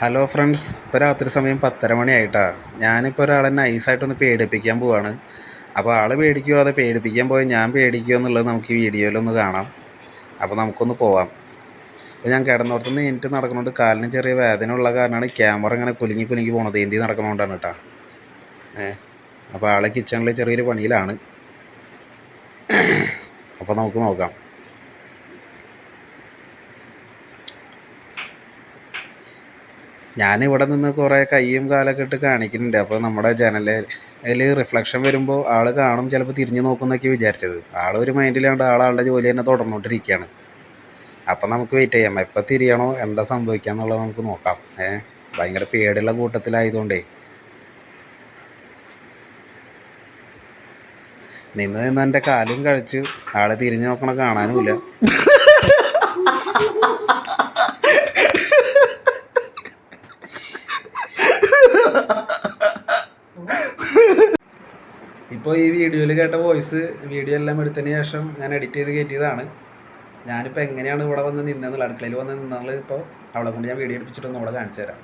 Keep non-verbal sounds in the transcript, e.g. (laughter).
Hello friends ഇപ്പോൾ രാത്രി സമയം പത്തര മണിയായിട്ടാ. ഞാനിപ്പോൾ ഒരാളെ നൈസായിട്ടൊന്ന് പേടിപ്പിക്കാൻ പോവാണ്. അപ്പോൾ ആൾ പേടിക്കുമോ അതോ പേടിപ്പിക്കാൻ പോയി. ഞാൻ പേടിക്കുമോ എന്നുള്ളത് നമുക്ക് ഈ വീഡിയോയിലൊന്ന് കാണാം. അപ്പോൾ നമുക്കൊന്ന് പോവാം. അപ്പോൾ ഞാൻ കിടന്നോടത്ത് നിന്ന് എനിക്ക് നടക്കുന്നതുകൊണ്ട് കാലിന് ചെറിയ വേദന ഉള്ള കാരണമാണ് ക്യാമറ ഇങ്ങനെ കുലുങ്ങി കുലുങ്ങി പോണത്. എന്തി നടക്കണോണ്ടാണ് കേട്ടോ. ഏ അപ്പോൾ ആളെ കിച്ചണിൽ ചെറിയൊരു പണിയിലാണ്. അപ്പോൾ നമുക്ക് നോക്കാം. ഞാൻ ഇവിടെ നിന്ന് കുറേ കൈയും കാലൊക്കെ ഇട്ട് കാണിക്കുന്നുണ്ട്. അപ്പോൾ നമ്മുടെ ജനലിൽ റിഫ്ലക്ഷൻ വരുമ്പോൾ ആൾ കാണും ചിലപ്പോൾ തിരിഞ്ഞു നോക്കുന്നൊക്കെ വിചാരിച്ചത്. ആൾ ഒരു മൈൻഡിലാണ്ട് ആൾ ആളുടെ ജോലി തന്നെ തുടർന്നുകൊണ്ടിരിക്കുകയാണ് അപ്പം നമുക്ക് വെയിറ്റ് ചെയ്യാം. എപ്പോൾ തിരിയണോ എന്താ സംഭവിക്കുക എന്നുള്ളത് നമുക്ക് നോക്കാം. ഏ ഭയങ്കര പേടിയുള്ള കൂട്ടത്തിലായതുകൊണ്ടേ. നിന്ന് നിന്ന് എന്റെ കാലും കഴിച്ചു ആളെ തിരിഞ്ഞു നോക്കണ കാണാനുമില്ല. (laughs) ഇപ്പോൾ ഈ വീഡിയോയിൽ കേട്ട വോയിസ് വീഡിയോ എല്ലാം എടുത്തതിന് ശേഷം ഞാൻ എഡിറ്റ് ചെയ്ത് കയറ്റിയതാണ്. ഞാനിപ്പോൾ എങ്ങനെയാണ് ഇവിടെ വന്ന് നിന്നെന്നുള്ള അടുക്കളയിൽ വന്ന് നിന്നാൽ ഇപ്പോൾ അവളെ കൊണ്ട് ഞാൻ വീഡിയോ എടുപ്പിച്ചിട്ടൊന്നും അവിടെ കാണിച്ചു തരാം.